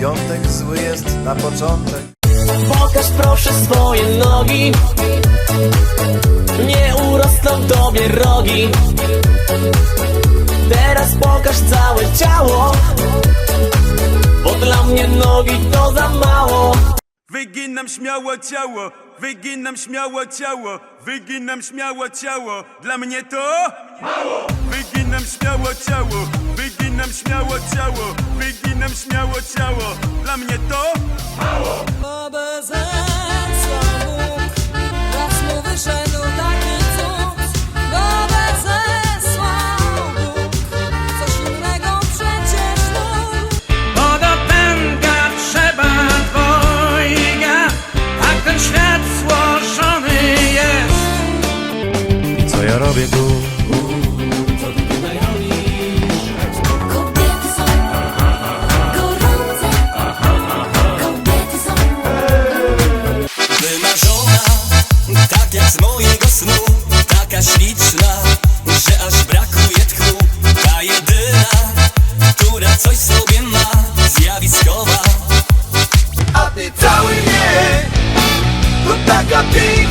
piątek zły jest na początek. Pokaż proszę swoje nogi Nie urosną tobie rogi Teraz pokaż całe ciało Bo dla mnie nogi to za mało Wyginam śmiało ciało, wyginam śmiało ciało, wyginam śmiało ciało. Dla mnie to mało. Wyginam śmiało ciało, wyginam śmiało ciało, wyginam nam śmiało ciało. Dla mnie to mało. Bo bez co Bóg Raz mu wyszedł taki cud. Bo bez Bóg Coś innego przecież mógł Bo do pęka trzeba dwojga Tak ten świat złożony jest. I co ja robię tu? jak z mojego snu. Taka śliczna, że aż brakuje tchu. Ta jedyna, która coś sobie ma Zjawiskowa. A ty cały nie. To taka piękna